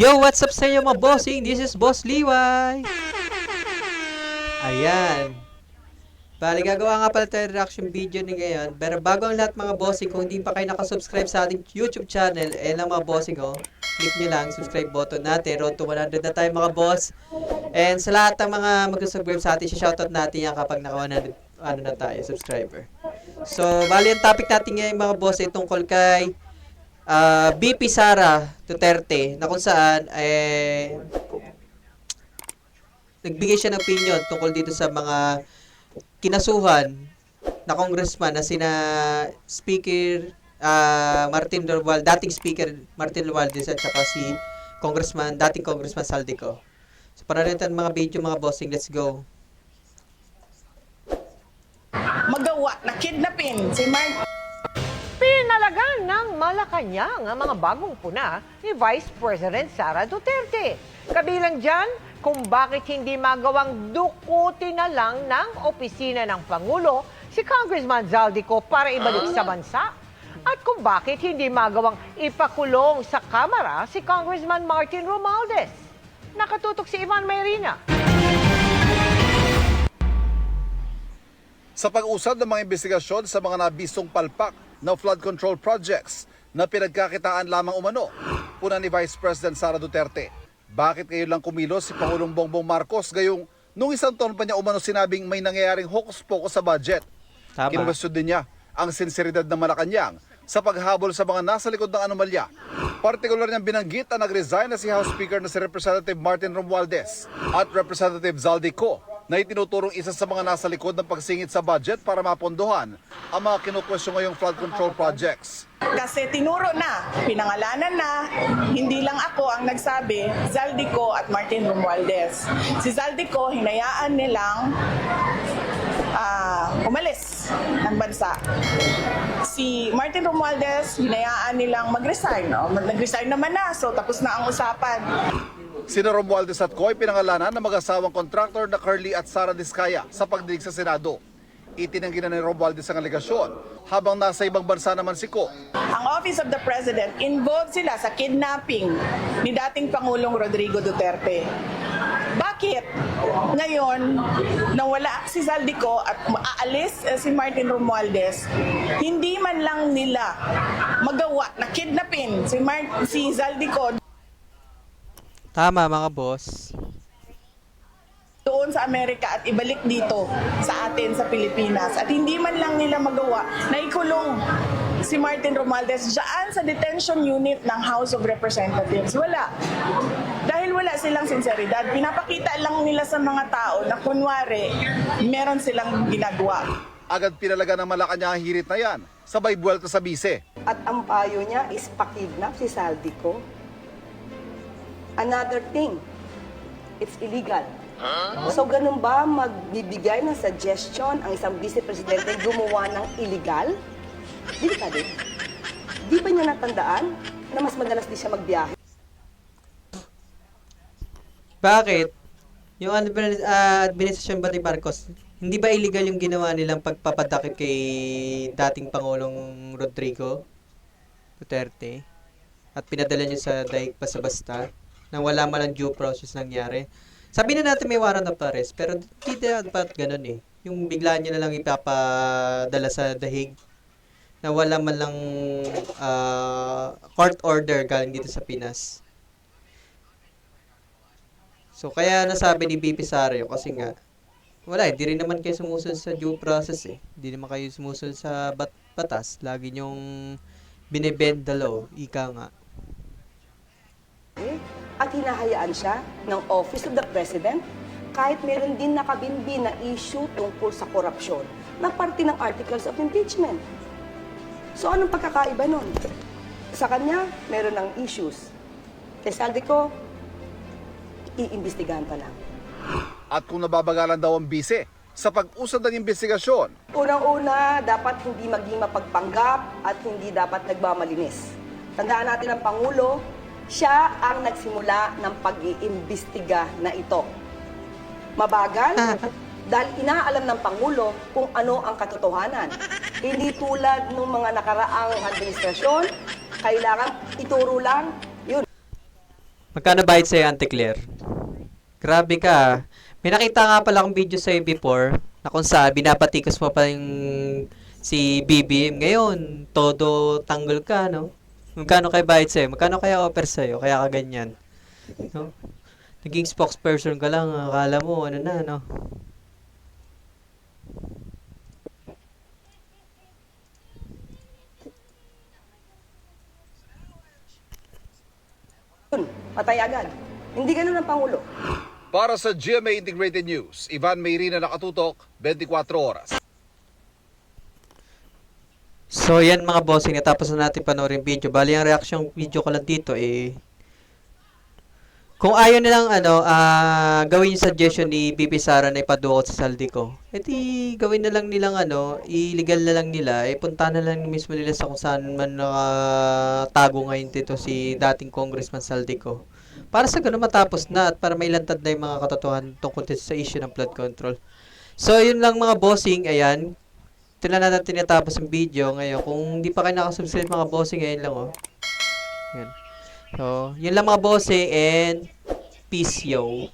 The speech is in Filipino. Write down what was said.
Yo, what's up sa inyo mga bossing? This is Boss Liway. Ayan. Bali, gagawa nga pala tayo reaction video ni ngayon. Pero bago ang lahat mga bossing, kung hindi pa kayo nakasubscribe sa ating YouTube channel, eh lang mga bossing ko, click nyo lang, subscribe button natin. Road to 100 na tayo mga boss. And sa lahat ng mga mag-subscribe sa atin, shoutout natin yan kapag naka 100 ano na tayo, subscriber. So, bali ang topic natin ngayon mga boss ay tungkol kay ah, BP Sara Duterte na kung saan eh nagbigay siya ng opinion tungkol dito sa mga kinasuhan na congressman na sina Speaker ah, Martin Romualdez, dating Speaker Martin Romualdez at saka si Congressman, dating Congressman Saldico. So, panoorin natin mga video mga bossing. Let's go. magawa na kidnapin si Mark Pinalagan ng Malacanang ang mga bagong puna ni Vice President Sara Duterte. Kabilang dyan kung bakit hindi magawang dukutin na lang ng opisina ng Pangulo si Congressman Zaldico para ibalik sa bansa. At kung bakit hindi magawang ipakulong sa Kamara si Congressman Martin Romualdez. Nakatutok si Ivan Mayrina. sa pag-usad ng mga investigasyon sa mga nabisong palpak na flood control projects na pinagkakitaan lamang umano puna ni Vice President Sara Duterte. Bakit kayo lang kumilos si Pangulong Bongbong Marcos gayong nung isang taon pa niya umano sinabing may nangyayaring hokus-pokus sa budget? Tama. Kinwestiyon din niya ang sinseridad ng Malacanang sa paghabol sa mga nasa likod ng anomalya. Partikular niyang binanggit na nag-resign na si House Speaker na si Representative Martin Romualdez at Representative Zaldico na itinuturong isa sa mga nasa likod ng pagsingit sa budget para mapondohan ang mga kinukwestiyon ngayong flood control projects. kasi tinuro na, pinangalanan na, hindi lang ako ang nagsabi, Zaldico at Martin Romualdez. Si Zaldico, hinayaan nilang ah, umalis ng bansa. Si Martin Romualdez, hinayaan nilang mag-resign. No? Nag-resign naman na, so tapos na ang usapan. Sina Romualdez at Coy pinangalanan ng mag-asawang contractor na Curly at Sara Discaya sa pagdinig sa Senado. Itinanggi na ni Romualdez ang alegasyon habang nasa ibang bansa naman si Co. Ang Office of the President, involved sila sa kidnapping ni dating Pangulong Rodrigo Duterte. Bakit ngayon nawala si Zaldico at aalis eh, si Martin Romualdez, hindi man lang nila magawa na kidnapin si, Mar- si Zaldico Tama mga boss. doon sa Amerika at ibalik dito sa atin sa Pilipinas. At hindi man lang nila magawa na ikulong si Martin Romualdez dyan sa detention unit ng House of Representatives. Wala. Silang sinseridad. Pinapakita lang nila sa mga tao na kunwari meron silang ginagawa. Agad pinalaga ng Malacanang ang hirit na yan, sabay buwelta sa bise. At ang payo niya is pakidnap si Saldico. Another thing, it's illegal. So ganun ba magbibigay ng suggestion ang isang vice-presidente gumawa ng illegal? Di ba din? Di ba niya natandaan na mas madalas di siya magbiyahe? Bakit? Yung admin- ah, administrasyon ba ni Marcos, hindi ba illegal yung ginawa nilang pagpapadakip kay dating Pangulong Rodrigo Duterte? At pinadala niyo sa daig basta-basta nang wala man lang due process nangyari. Sabi na natin may warrant of arrest, pero hindi dapat ganun eh. Yung bigla niyo na lang ipapadala sa dahig na wala man lang ah, court order galing dito sa Pinas. So, kaya nasabi ni BP Sario kasi nga, wala, hindi rin naman kayo sumusunod sa due process eh. Hindi naman kayo sumusunod sa bat batas. Lagi nyong binibend the law. Ika nga. At hinahayaan siya ng Office of the President kahit meron din nakabinbi na issue tungkol sa korupsyon na parte ng Articles of Impeachment. So anong pagkakaiba nun? Sa kanya, meron ng issues. Kay Saldico, iimbestigahan pa lang. At kung nababagalan daw ang bise sa pag-usad ng investigasyon, Unang-una, dapat hindi maging mapagpanggap at hindi dapat nagmamalinis. Tandaan natin ang Pangulo, siya ang nagsimula ng pag-iimbestiga na ito. Mabagal, dahil inaalam ng Pangulo kung ano ang katotohanan. Hindi tulad ng mga nakaraang administrasyon, kailangan ituro lang, Magkano bayad sa'yo, Auntie Claire? Grabe ka. ah. May nakita nga pala akong video sa'yo before na kung saan binabatikos mo pa yung si BBM. Ngayon, todo tanggol ka, no? Magkano kaya bayad sa'yo? Magkano kaya offer sa'yo? Kaya ka ganyan. No? Naging spokesperson ka lang. Akala mo, ano na, no? Yun, patay agad. Hindi ganun ang Pangulo. Para sa GMA Integrated News, Ivan Mayrina nakatutok, 24 oras. So, yan mga bossing. Natapos na natin panoorin video. Bali, ang reaction video ko lang dito eh, kung ayaw nilang ano, ah gawin yung suggestion ni BP Sara na ipadukot sa saldi ko, edi gawin na lang nilang ano, illegal na lang nila, eh punta na lang mismo nila sa kung saan man nakatago ngayon dito si dating Congressman Saldico. Para sa ganun matapos na at para mailantad na yung mga katotohanan tungkol sa issue ng flood control. So, yun lang mga bossing, ayan. Ito na natin tinatapos yung video ngayon. Kung hindi pa kayo nakasubscribe mga bossing, ngayon lang oh. Yan. So, yun lang mga bossing and peace yo.